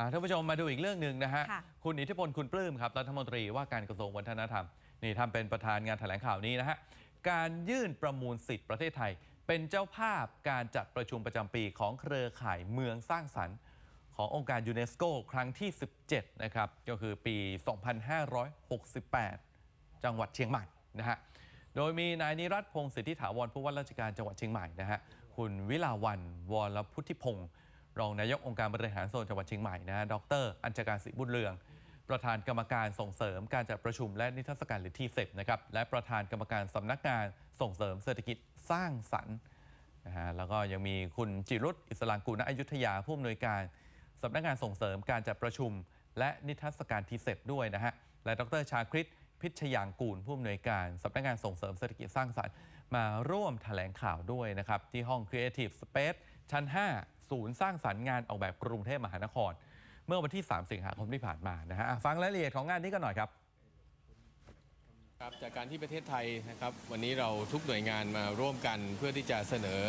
อ่าท่านผู้ชมมาดูอีกเรื่องหนึ่งนะฮะค่ะคุณอิทธิพลคุณปลื้มครับรัฐมนตรีว่าการกระทรวงวัฒนธรรม นี่ทำเป็นประธานงานแถลงข่าวนี้นะฮะ การยื่นประมูลสิทธิ์ประเทศไทย เป็นเจ้าภาพการจัดประชุมประจำปีของเครือข่ายเมืองสร้างสรรค์ ขององค์การยูเนสโกครั้งที่ 17 นะครับ ก็คือปี 2568 จังหวัดเชียงใหม่นะฮะ โดยมีนายนิรัตพงศ์สิทธิถาวรผู้ว่าราชการจังหวัดเชียงใหม่นะฮะ คุณวิลาวันวรพุทธิพงศ์ รองนายกองค์การบริหารส่วนจังหวัดเชียงใหม่นะดร อัญชการศรีบุญเรือง ประธานกรรมการส่งเสริมการจัดประชุมและนิทรรศการหรือที่เสนะครับและประธานกรรมการสำนักงานส่งเสริมเศรษฐกิจสร้างสรรค์นะฮะแล้วก็ยังมีคุณจิรุตอิสลางกูลณอยุธยาผู้อำนวยการสำนักงานส่งเสริมการจัดประชุม และนิทรรศการทีเซด้วยนะฮะและดรชาคริตพิชยางกูลผู้อำนวยการสำนักงานส่งเสริมเศรษฐกิจสร้างสรรค์มาร่วมแถลงข่าวด้วยนะครับ ที่ห้อง Creative Space ชั้น 5 ศูนย์สร้างสรรค์งานออกแบบกรุงเทพมหานคร เมื่อวันที่ 3 สิงหาคมที่ผ่านมานะฮะฟังรายละเอียดของงานนี้กันหน่อยครับครับจากการที่ประเทศไทยนะครับวันนี้เราทุกหน่วยงานมาร่วมกันเพื่อที่จะเสนอ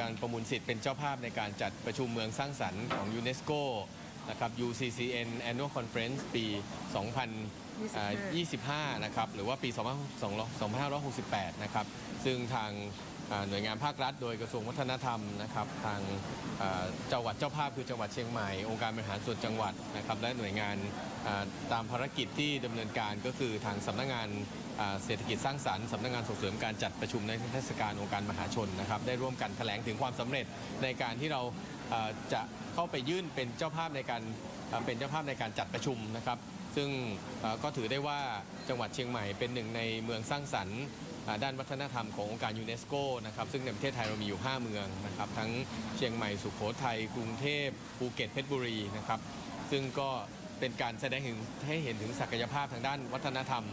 การประมูลสิทธิ์เป็นเจ้าภาพในการจัดประชุมเมืองสร้างสรรค์ของยูเนสโกนะครับ UCCN Annual Conference ปี 2025 นะครับหรือว่าปี 2568 นะครับซึ่งทาง หน่วยงานภาครัฐ โดยกระทรวงวัฒนธรรมนะครับทางจังหวัดเจ้าภาพคือจังหวัดเชียงใหม่ องค์การบริหารส่วนจังหวัดนะครับและหน่วยงานตามภารกิจที่ดำเนินการก็คือทางสำนักงานเศรษฐกิจสร้างสรรค์สำนักงานส่งเสริมการจัดประชุมในเทศกาลองค์การมหาชนนะครับได้ร่วมกันแถลงถึงความสำเร็จในการที่เราจะเข้าไปยื่นเป็นเจ้าภาพในการเป็นเจ้าภาพในการจัดประชุมนะครับ ซึ่งก็ถือได้ว่าจังหวัดเชียงใหม่เป็นหนึ่งในเมืองสร้างสรรค์ ด้านวัฒนธรรมขององค์การยูเนสโกนะครับซึ่งในประเทศไทยเรามีอยู่ 5 เมืองนะครับทั้งเชียงใหม่สุโขทัยกรุงเทพภูเก็ตเพชรบุรีนะครับซึ่งก็เป็นการแสดงถึงให้เห็นถึงศักยภาพทางด้านวัฒนธรรม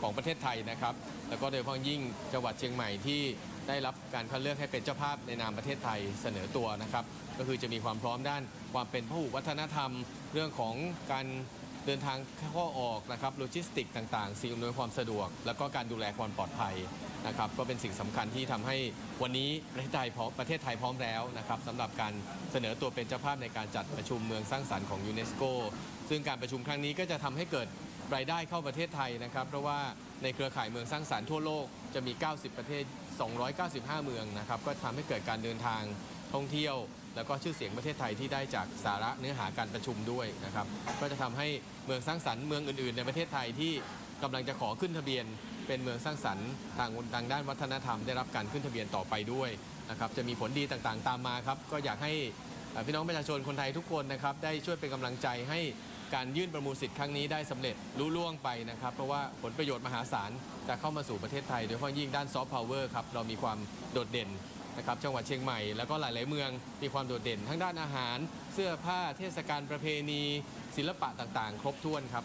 ของประเทศไทยนะครับแล้วก็โดยเฉพาะยิ่งจังหวัดเชียงใหม่ที่ได้รับการคัดเลือกให้เป็นเจ้าภาพในนามประเทศไทยเสนอตัวนะครับ ก็คือจะมีความพร้อมด้านความเป็นพหุวัฒนธรรม เรื่องของการ เดินทางเข้าออกนะครับโลจิสติกต่างๆ สิ่งอำนวยความสะดวก แล้วก็การดูแลความปลอดภัยนะครับก็เป็นสิ่งสำคัญที่ทำให้วันนี้ประเทศไทยพร้อมประเทศไทยพร้อมแล้วนะครับสำหรับการเสนอตัวเป็นเจ้าภาพในการจัดประชุมเมืองสร้างสรรค์ของยูเนสโกซึ่งการประชุมครั้งนี้ก็จะทำให้เกิดรายได้เข้าประเทศไทยนะครับเพราะว่าในเครือข่ายเมืองสร้างสรรค์ทั่วโลกจะมี 90 ประเทศ 295 เมืองนะครับก็ทำให้เกิดการเดินทาง ท่องเที่ยว แล้วก็ชื่อเสียงประเทศไทยที่ได้จากสาระเนื้อหาการประชุมด้วยนะครับก็จะทำให้เมืองสร้างสรรค์เมืองอื่น ๆ ในประเทศไทยที่กำลังจะขอขึ้นทะเบียน เป็นเมืองสร้างสรรค์ทางทางด้านวัฒนธรรมได้รับการขึ้นทะเบียนต่อไปด้วยนะครับจะมีผลดีต่างๆ ตามมาครับก็อยากให้พี่น้องประชาชนคนไทยทุกคนนะครับได้ช่วยเป็นกำลังใจให้การยื่นประมูลสิทธิ์ครั้งนี้ได้สำเร็จลุล่วงไปนะครับ เพราะว่าผลประโยชน์มหาศาลจะเข้ามาสู่ประเทศไทย โดยเฉพาะยิ่งด้านซอฟต์พาวเวอร์ครับ เรามีความโดดเด่น นะครับจังหวัดเชียงใหม่แล้วก็หลาย ๆ เมืองมีความโดดเด่น ทั้งด้านอาหาร เสื้อผ้าเทศกาลประเพณี ศิลปะต่าง ๆ ครบถ้วนครับ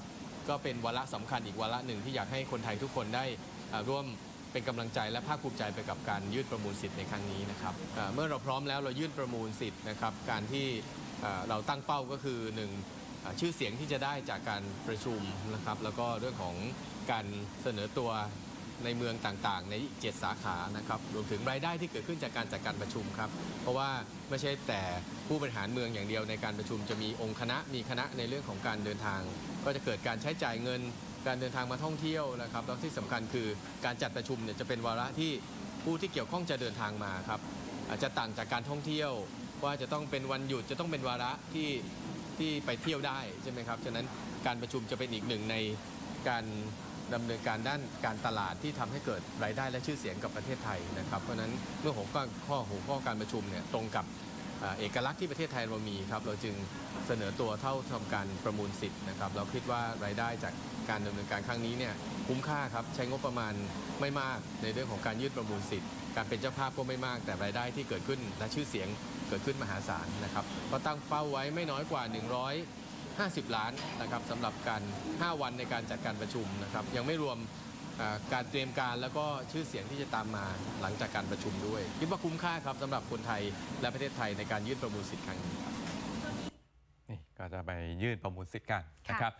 ก็เป็นวาระสำคัญอีกวาระหนึ่งที่อยากให้คนไทยทุกคนได้ร่วมเป็นกำลังใจและภาคภูมิใจไปกับการยื่นประมูลสิทธิ์ในครั้งนี้นะครับเมื่อเราพร้อมแล้วเรายื่นประมูลสิทธิ์นะครับการที่เราตั้งเป้าก็คือหนึ่งชื่อเสียงที่จะได้จากการประชุมนะครับ แล้วก็เรื่องของการเสนอตัว ในเมืองต่างๆ ใน 7 สาขานะครับรวมถึงรายได้ที่เกิดขึ้นจากการจัดการประชุมครับเพราะว่าไม่ใช่แต่ผู้บริหารเมืองอย่างเดียวในการประชุมจะมีองค์คณะมีคณะในเรื่องของการเดินทาง ก็จะเกิดการใช้จ่ายเงิน การเดินทางมาท่องเที่ยวนะครับแล้วที่สำคัญคือการจัดประชุมเนี่ยจะเป็นวาระที่ผู้ที่เกี่ยวข้องจะเดินทางมาครับอาจจะต่างจากการท่องเที่ยว ว่าจะต้องเป็นวันหยุดจะต้องเป็นวาระที่ที่ไปเที่ยวได้ใช่ไหมครับฉะนั้นการประชุมจะเป็นอีกหนึ่งในการ ดำเนินการด้านการตลาดที่ทำให้เกิดรายได้และชื่อเสียงกับประเทศไทยนะครับเพราะฉะนั้นเมื่อหัวข้อข้อหัวข้อการประชุมเนี่ยตรงกับเอกลักษณ์ที่ประเทศไทยเรามีครับเราจึงเสนอตัวเท่าทำการประมูลสิทธิ์นะครับเราคิดว่ารายได้จากการดำเนินการครั้งนี้เนี่ยคุ้มค่าครับใช้งบประมาณไม่มากในเรื่องของการยื่นประมูลสิทธิ์ การเป็นเจ้าภาพก็ไม่มาก แต่รายได้ที่เกิดขึ้นและชื่อเสียงเกิดขึ้นมหาศาลนะครับก็ตั้งเป้าไว้ไม่น้อยกว่า 150 ล้านนะครับสำหรับการ 5 วันในการจัดการประชุมนะครับ ยังไม่รวมอ่าการเตรียมการแล้วก็ชื่อเสียงที่จะตามมาหลังจากการประชุมด้วย คิดว่าคุ้มค่าครับสำหรับคนไทยและประเทศไทยในการยื่นประมูลสิทธิ์ครั้งนี้ครับนี่ก็จะไปยื่นประมูลสิทธิ์กันนะครับ